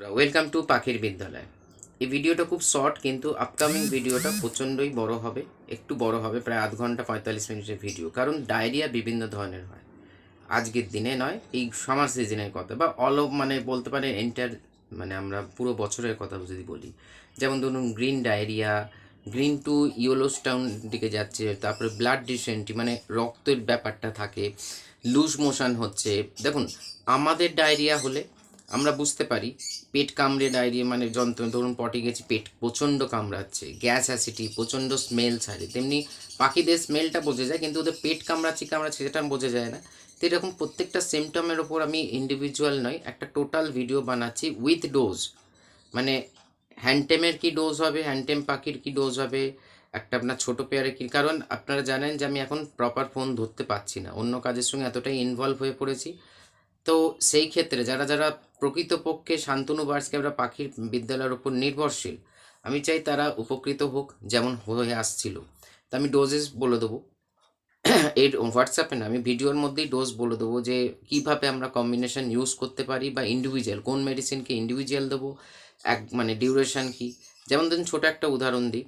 Welcome to পাখির বিদ্যালয়। এই ভিডিওটা খুব শর্ট কিন্তু আপকামিং ভিডিওটা প্রচণ্ডই বড় হবে। একটু বড় হবে, প্রায় আধ ঘণ্টা পঁয়তাল্লিশ মিনিটের ভিডিও কারণ ডায়রিয়া বিভিন্ন ধরনের হয়। আজকের দিনে নয়, এই সামার সিজনের কথা, বা অল মানে বলতে পারে এন্টার মানে আমরা পুরো বছরের কথা যদি বলি। যেমন ধরুন green diarrhoea green to Yellowstone দিকে যাচ্ছে, তারপরে ব্লাড ডিসেন্টি মানে রক্তের ব্যাপারটা থাকে লুজ মোশন হচ্ছে। দেখুন, আমাদের ডায়রিয়া হলে আমরা বুঝতে পারি, পেট কামড়ে ডায়রিয়া মানে যন্ত্রণা, ধরুন পটে গেছি, পেট প্রচণ্ড কামড়াচ্ছে, গ্যাস অ্যাসিডি প্রচণ্ড স্মেল ছাড়ে, তেমনি পাখিদের স্মেলটা বোঝা যায়, কিন্তু ওদের পেট কামড়াচ্ছে কামড়াচ্ছে সেটা বোঝা যায় না। তো এরকম প্রত্যেকটা সিমটমের ওপর আমি ইন্ডিভিজুয়াল নয়, একটা টোটাল ভিডিও বানাচ্ছি উইথ ডোজ মানে হ্যান্ডটেমের কি ডোজ হবে, হ্যান্ডটেম পাখির কি ডোজ হবে, একটা আপনার ছোটো পেয়ারে কি, কারণ আপনারা জানেন যে আমি এখন প্রপার ফোন ধরতে পারছি না, অন্য কাজের সঙ্গে এতটাই ইনভলভ হয়ে পড়েছি। তো সেই ক্ষেত্রে যারা যারা প্রকৃতপক্ষে শান্তনু বার্স ক্যামেরা পাখির বিদ্যালয়ের উপর নির্ভরশীল, আমি চাই তারা উপকৃত হোক যেমন হয়ে আসছিল। তা আমি ডোজেস বলে দেবো। এর হোয়াটসঅ্যাপে না, আমি ভিডিওর মধ্যেই ডোজ বলে দেবো যে কীভাবে আমরা কম্বিনেশন ইউজ করতে পারি বা ইন্ডিভিজুয়াল কোন মেডিসিনকে ইন্ডিভিজুয়াল দেবো, এক মানে ডিউরেশন কি। যেমন ধরুন, ছোটো একটা উদাহরণ দিই।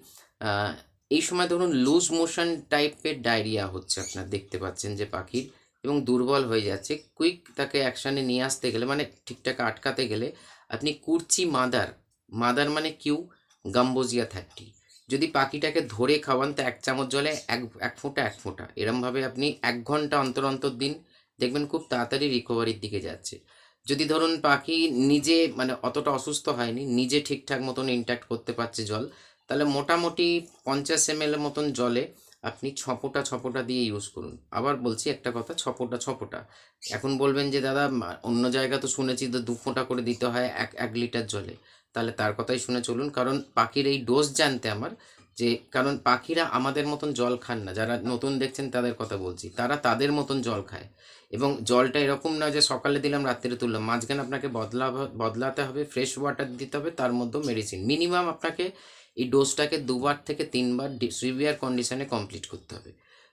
এই সময় ধরুন লুজ মোশন টাইপের ডায়রিয়া হচ্ছে, আপনার দেখতে পাচ্ছেন যে পাখির এবং দুর্বল হয়ে যাচ্ছে। কুইক তাকে অ্যাকশানে নিয়ে আসতে গেলে মানে ঠিকঠাক আটকাতে গেলে, আপনি কুর্চি মাদার মাদার মানে কিউ? Gambogia thirty. যদি পাখিটাকে ধরে খাওয়ান, তো এক চামচ জলে এক এক ফোঁটা এক ফোঁটা। এরমভাবে আপনি এক ঘণ্টা অন্তর অন্তর দিন, দেখবেন খুব তাড়াতাড়ি রিকভারির দিকে যাচ্ছে। যদি ধরুন পাখি নিজে মানে অতটা অসুস্থ হয়নি, নিজে ঠিকঠাক মতন ইন্ট্যাক্ট করতে পারছে জল, তাহলে মোটামুটি পঞ্চাশ এম মতন জলে আপনি ছপোটা ছপোটা দিয়ে ইউজ করুন। আবার বলছি একটা কথা, ছপোটা ছপোটা। এখন বলবেন যে, দাদা অন্য জায়গা তো শুনেছি তো দু ফোঁটা করে দিতে হয় এক এক লিটার জলে। তাহলে তার কথাই শুনে চলুন, কারণ পাখির এই ডোজ জানতে আমার যে, কারণ পাখিরা আমাদের মতন জল খান না। যারা নতুন দেখছেন তাদের কথা বলছি, তারা তাদের মতন জল খায়। এবং জলটা এরকম না যে, সকালে দিলাম, রাত্রে তুললাম। মাঝখানে আপনাকে বদলা, বদলাতে হবে ফ্রেশ ওয়াটার দিতে হবে, তার মধ্যেও মেডিসিন মিনিমাম আপনাকে এই ডোজটাকে দুবার থেকে তিনবার সিভিয়ার কন্ডিশনে কমপ্লিট করতে হবে।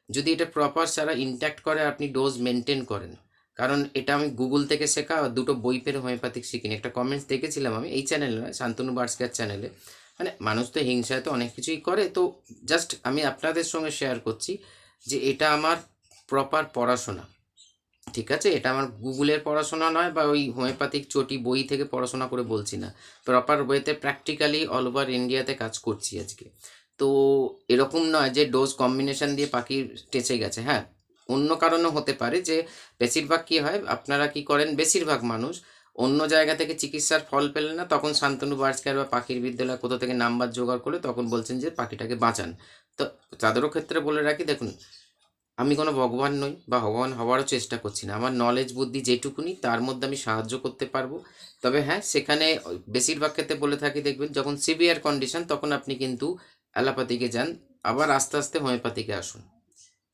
যদি এটা প্রপার সারা ইনট্যাক্ট করে, আপনি ডোজ মেনটেন করেন। কারণ এটা আমি গুগল থেকে শেখা, দুটো বই পেরে হোমিওপ্যাথিক শিখিনি। একটা কমেন্টস দেখেছিলাম আমি এই চ্যানেলে নয় শান্তনু বার্ডস কেয়ার চ্যানেলে মানে মানুষ তো হিংসায় তো অনেক কিছুই করে। তো জাস্ট আমি আপনাদের সঙ্গে শেয়ার করছি যে এটা আমার প্রপার পড়াশোনা। ঠিক আছে? এটা আমার গুগলের পড়াশোনা নয় বা ওই হোমিওপ্যাথিক চটি বই থেকে পড়াশোনা করে বলছি না। প্রপার ওয়েতে প্র্যাকটিক্যালি অল ওভার ইন্ডিয়াতে কাজ করছি আজকে। তো এরকম নয় যে ডোজ কম্বিনেশন দিয়ে পাখি টেচে গেছে হ্যাঁ? অন্য কারণও হতে পারে যে বেশিরভাগ কী হয়, আপনারা কি করেন, বেশিরভাগ মানুষ অন্য জায়গা থেকে চিকিৎসার ফল পেলেন না, তখন শান্তনু বার্ডস কেয়ার বা পাখির বিদ্যালয় কোথা থেকে নাম্বার জোগাড় করে তখন বলছেন যে পাখিটাকে বাঁচান। তো তাদেরও ক্ষেত্রে বলে রাখি, দেখুন আমি কোনো ভগবান নই বা ভগবান হওয়ারও চেষ্টা করছি না। আমার নলেজ বুদ্ধি যেটুকুনি, তার মধ্যে আমি সাহায্য করতে পারব। তবে হ্যাঁ সেখানে বেশিরভাগ ক্ষেত্রে বলে থাকি, দেখবেন যখন সিভিয়ার কন্ডিশন তখন আপনি কিন্তু অ্যালোপ্যাথিকে যান। আবার আস্তে আস্তে হোমিওপ্যাথিকে আসুন।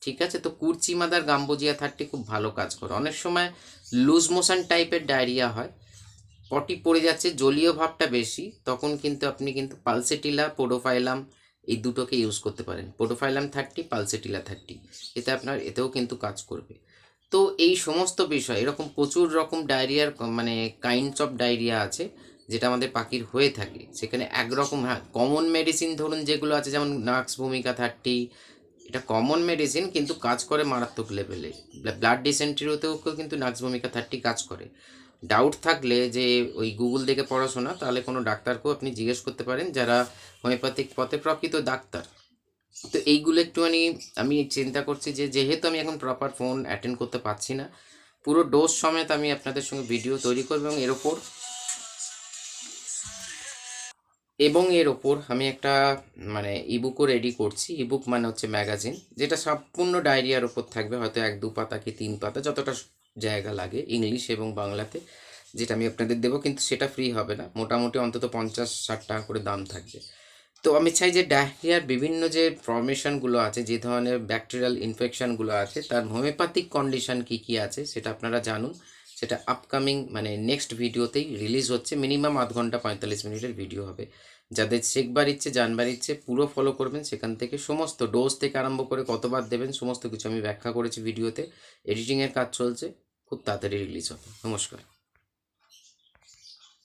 ঠিক আছে? তো কুর্চি, মাদার, গাম্বোজিয়া থার্টি খুব ভালো কাজ করে। অনেক সময় লুজ মোশন টাইপের ডায়রিয়া হয়। পটি পড়ে যাচ্ছে, জলীয় ভাবটা বেশি। তখন কিন্তু আপনি কিন্তু পালসেটিলা পোডোফাইলাম এই দুটোকে ইউজ করতে পারেন। পোডোফাইলাম থার্টি পালসেটিলা থার্টি এতে আপনার, এতেও কিন্তু কাজ করবে। তো এই সমস্ত বিষয়, এরকম প্রচুর রকম ডায়রিয়ার মানে কাইন্ডস অফ ডায়রিয়া আছে, যেটা আমাদের পাখির হয়ে থাকে। সেখানে একরকম হ্যাঁ কমন মেডিসিন ধরুন যেগুলো আছে, যেমন নাক্স ভূমিকা থার্টি এটা কমন মেডিসিন কিন্তু কাজ করে মারাত্মক লেভেলে ব্লাড ডিসেন্ট্রিওতেও কিন্তু নাক্স ভূমিকা থার্টি কাজ করে। ডাউট থাকলে যে ওই গুগল দেখে পড়াশোনা, তাহলে কোনো ডাক্তারকেও আপনি জিজ্ঞেস করতে পারেন যারা হোমিওপ্যাথিক পথে প্রকৃত ডাক্তার। তো এইগুলো একটুখানি আমি চিন্তা করছি যে, যেহেতু আমি এখন প্রপার ফোন অ্যাটেন্ড করতে পারছি না, পুরো ডোজ সমেত আমি আপনাদের সঙ্গে ভিডিও তৈরি করব এবং এর ওপর এবং এর ওপর আমি একটা মানে ইবুকও রেডি করছি। ইবুক মানে হচ্ছে ম্যাগাজিন যেটা সম্পূর্ণ ডায়রিয়ার ওপর থাকবে, হয়তো এক দু পাতা কি তিন পাতা, যতটা জায়গা লাগে ইংলিশ এবং বাংলাতে, যেটা আমি আপনাদের দেবো, কিন্তু সেটা ফ্রি হবে না। মোটামুটি অন্তত পঞ্চাশ ষাট টাকা করে দাম থাকবে। তো আমি চাই যে ডায়রিয়ার বিভিন্ন যে ফর্মেশনগুলো আছে, যে ধরনের ব্যাকটেরিয়াল ইনফেকশনগুলো আছে, তার হোমিওপ্যাথিক কন্ডিশন কি কি আছে, সেটা আপনারা জানুন। সেটা আপকামিং মানে নেক্সট ভিডিওতেই রিলিজ হচ্ছে। মিনিমাম আধ ঘণ্টা পঁয়তাল্লিশ মিনিটের ভিডিও হবে। যাদের শেখবার ইচ্ছে, জানবার ইচ্ছে, পুরো ফলো করবেন সেখান থেকে। সমস্ত ডোজ থেকে আরম্ভ করে কতবার দেবেন, সমস্ত কিছু আমি ব্যাখ্যা করেছি ভিডিওতে এডিটিংয়ের কাজ চলছে। খুব তাড়াতাড়ি রিলিজ হবে। নমস্কার।